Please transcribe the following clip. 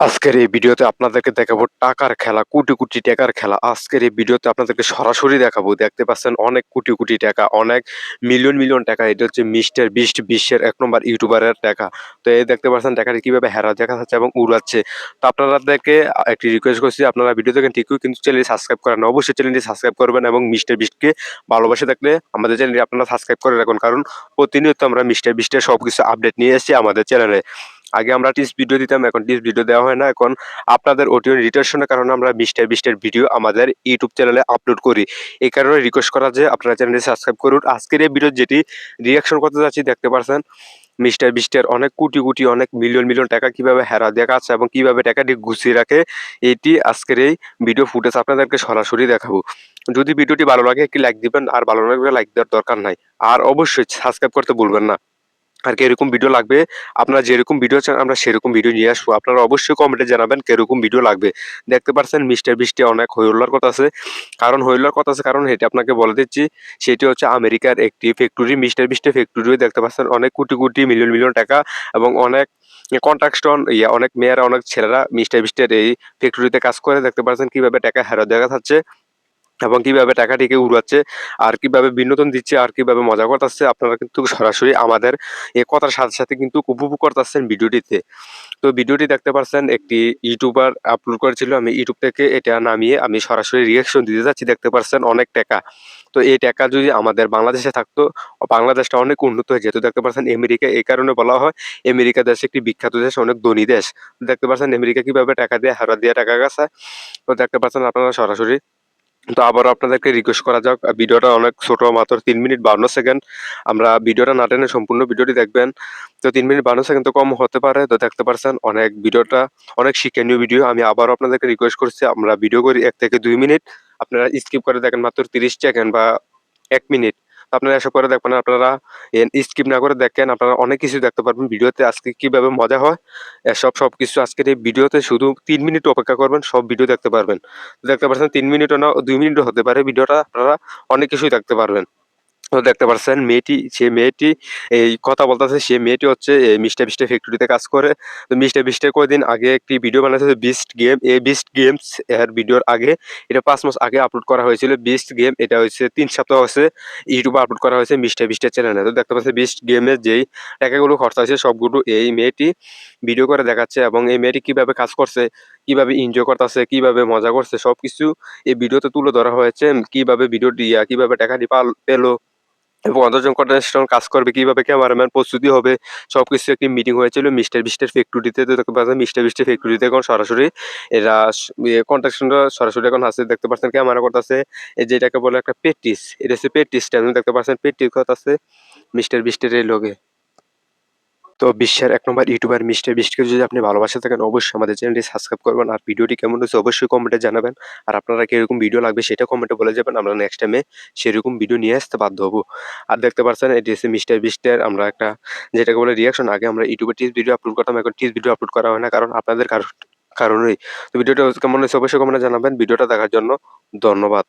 আজকের এই ভিডিওতে আপনাদেরকে দেখাবো টাকার খেলা, কোটি কোটি টাকার খেলা। আজকের এই ভিডিওতে আপনাদেরকে সরাসরি দেখাবো। দেখতে পাচ্ছেন অনেক কোটি কোটি টাকা, অনেক মিলিয়ন মিলিয়ন টাকা। এটা হচ্ছে মিস্টার বিস্ট, বিশ্বের এক নম্বর ইউটিউবারের টাকা। তো এই দেখতে পাচ্ছেন টাকাটা কীভাবে হেরা দেখা যাচ্ছে এবং উড়াচ্ছে। তো আপনাদেরকে একটি রিকোয়েস্ট করছি, আপনারা ভিডিও দেখেন ঠিকই, কিন্তু চ্যানেল সাবস্ক্রাইব করেন। অবশ্যই চ্যানেলটি সাবস্ক্রাইব করবেন এবং মিস্টার বিস্টকে ভালোবাসে থাকলে আমাদের চ্যানেলটি আপনারা সাবস্ক্রাইব করে রাখুন। কারণ প্রতিনিয়ত আমরা মিস্টার বিস্টের সব কিছু আপডেট নিয়ে এসেছি আমাদের চ্যানেলে আগে আমরা টিস ভিডিও দিতাম, এখন টিস ভিডিও দেওয়া হয় না। এখন আপনাদের অডিও রিটেশনের কারণে আমরা মিস্টার বিস্টের ভিডিও আমাদের ইউটিউব চ্যানেলে আপলোড করি। এই কারণে রিকোয়েস্ট করা যে আপনারা চ্যানেলটি সাবস্ক্রাইব করুন। আজকের এই ভিডিও যেটি রিয়াকশন করতে যাচ্ছি, দেখতে পারছেন? মিস্টার বিস্টের অনেক কোটি কোটি, অনেক মিলিয়ন মিলিয়ন টাকা কীভাবে হেরা দেখা আছে এবং কীভাবে টাকাটি গুছিয়ে রাখে, এটি আজকের এই ভিডিও ফুটেজ আপনাদেরকে সরাসরি দেখাবো। যদি ভিডিওটি ভালো লাগে, একটি লাইক দিবেন। আর ভালো লাগলে লাইক দেওয়ার দরকার নাই। আর অবশ্যই সাবস্ক্রাইব করতে ভুলবেন না। আর কীরকম ভিডিও লাগবে, আপনারা যেরকম ভিডিও চান, আমরা সেরকম ভিডিও নিয়ে আসব। আপনারা অবশ্যই কমেন্টে জানাবেন কীরকম ভিডিও লাগবে। দেখতে পাচ্ছেন মিস্টার বৃষ্টি অনেক হইল্লার কথা আছে। কারণ হইল্লার কথা আছে, কারণ এটা আপনাকে বলে দিচ্ছি, সেটি হচ্ছে আমেরিকার একটি ফ্যাক্টরি মিস্টার বৃষ্টি ফ্যাক্টরিও দেখতে পাচ্ছেন অনেক কোটি কোটি মিলিয়ন মিলিয়ন টাকা এবং অনেক কন্ট্রাকশন ইয়া, অনেক মেয়েরা, অনেক ছেলেরা মিস্টার বৃষ্টির এই ফ্যাক্টরিতে কাজ করে। দেখতে পাচ্ছেন কীভাবে টাকা হেরা দেখা যাচ্ছে। এবং কীভাবে টাকাটিকে উড়াচ্ছে, আর কীভাবে বিনোদন দিচ্ছে, আর কীভাবে মজা করতেছে, আপনারা কিন্তু সরাসরি আমাদের এ কথার সাথে সাথে কিন্তু উপভোগ করতেছেন ভিডিওটিতে। তো ভিডিওটি দেখতে পাচ্ছেন একটি ইউটিউবার আপলোড করেছিল, আমি ইউটিউব থেকে এটা নামিয়ে আমি সরাসরি রিয়াকশন দিতে যাচ্ছি, দেখতে পাচ্ছেন অনেক টাকা। তো এই টাকা যদি আমাদের বাংলাদেশে থাকতো, বাংলাদেশটা অনেক উন্নত হয়ে যেত, দেখতে পাচ্ছেন আমেরিকা, এই কারণে বলা হয় আমেরিকা দেশ একটি বিখ্যাত দেশ, অনেক ধনী দেশ। দেখতে পাচ্ছেন আমেরিকা কীভাবে টাকা দিয়ে হারা দিয়ে টাকা গেছে। তো দেখতে পাচ্ছেন আপনারা সরাসরি তো আবারও আপনাদেরকে রিকোয়েস্ট করা যাক। ভিডিওটা অনেক ছোট, মাত্র তিন মিনিট বান্ন সেকেন্ড। আমরা ভিডিওটা না টেনে সম্পূর্ণ ভিডিওটি দেখবেন। তো তিন মিনিট বান্ন সেকেন্ড তো কম হতে পারে, তো দেখতে পারছেন অনেক ভিডিওটা, অনেক শিক্ষণীয় ভিডিও। আমি আবারও আপনাদেরকে রিকোয়েস্ট করছি, আমরা ভিডিও করি এক থেকে দুই মিনিট। আপনারা স্কিপ করে দেখেন মাত্র তিরিশ সেকেন্ড বা এক মিনিট। আপনারা এসব করে দেখবেন, আপনারা স্কিপ না করে দেখেন, আপনারা অনেক কিছু দেখতে পারবেন ভিডিওতে আজকে কীভাবে মজা হয়। এসব সব কিছু আজকের এই ভিডিওতে শুধু তিন মিনিট অপেক্ষা করবেন, সব ভিডিও দেখতে পারবেন। দেখতে পাচ্ছেন তিন মিনিটও না, দুই মিনিটও হতে পারে ভিডিওটা, আপনারা অনেক কিছুই দেখতে পারবেন। তো দেখতে পাচ্ছেন মেয়েটি, সে মেয়েটি এই কথা বলতেছে, সে মেয়েটি হচ্ছে মিস্টার বিস্টের ফ্যাক্টরিতে কাজ করে। তো মিস্টার বিস্টের কয়েকদিন আগে একটি ভিডিও বানাচ্ছে বিস্ট গেম এই বিস্ট গেমস এর ভিডিওর আগে। এটা পাঁচ মাস আগে আপলোড করা হয়েছিল। বিস্ট গেম এটা হচ্ছে তিন সপ্তাহ হচ্ছে ইউটিউবে আপলোড করা হয়েছে মিস্টার বিস্টের চ্যানেলে তো দেখতে পাচ্ছেন বিস্ট গেমের যেই টাকাগুলো খরচা হয়েছে, সবগুলো এই মেয়েটি ভিডিও করে দেখাচ্ছে এবং এই মেয়েটি কীভাবে কাজ করছে, কীভাবে এনজয় করতেছে, কীভাবে মজা করছে, সবকিছু এই ভিডিওতে তুলে ধরা হয়েছে। কীভাবে ভিডিও দিয়া কীভাবে টাকাটি পেল। এবং অন্তর্জন কন্টেস্টন কাজ করবে, কীভাবে ক্যামেরাম্যান প্রস্তুতি হবে সব কিছু একটি মিটিং হয়েছিল, মিস্টার বিস্টের ফ্যাক্টরিতে তো মিস্টার বিস্টের ফ্যাক্টরিতে এখন সরাসরি এরা কন্ট্রাকশনটা সরাসরি এখন হাসতে দেখতে পাচ্ছেন ক্যামেরা করতেছে যেটাকে বলে একটা পেটিস এটা হচ্ছে পেটিসটা দেখতে পাচ্ছেন পেটিস করতেছে মিস্টার বিস্টারের লোকে। তো বিশ্বের এক নম্বর ইউটিউবার মিস্টার বিস্টকে যদি আপনি ভালোবাসে থাকেন, অবশ্যই আমাদের চ্যানেলটি সাবস্ক্রাইব করবেন। আর ভিডিওটি কেমন হয়েছে অবশ্যই কমেন্টে জানাবেন। আর আপনারা কীরকম ভিডিও লাগবে সেটা কমেন্টে বলে যাবেন। আমরা নেক্সট টাইমে সেরকম ভিডিও নিয়ে আসতে বাধ্য হব। আর দেখতে পাচ্ছেন, এটি হচ্ছে মিস্টার বিস্টের আমরা একটা যেটাকে বলে রিয়াকশন আগে আমরা ইউটিউবে টিস ভিডিও আপলোড করতাম, এখন টিস ভিডিও আপলোড করা হয় না, কারণ আপনাদের কারণ কারণেই। তো ভিডিওটা কেমন হয়েছে অবশ্যই কমেন্টে জানাবেন। ভিডিওটা দেখার জন্য ধন্যবাদ।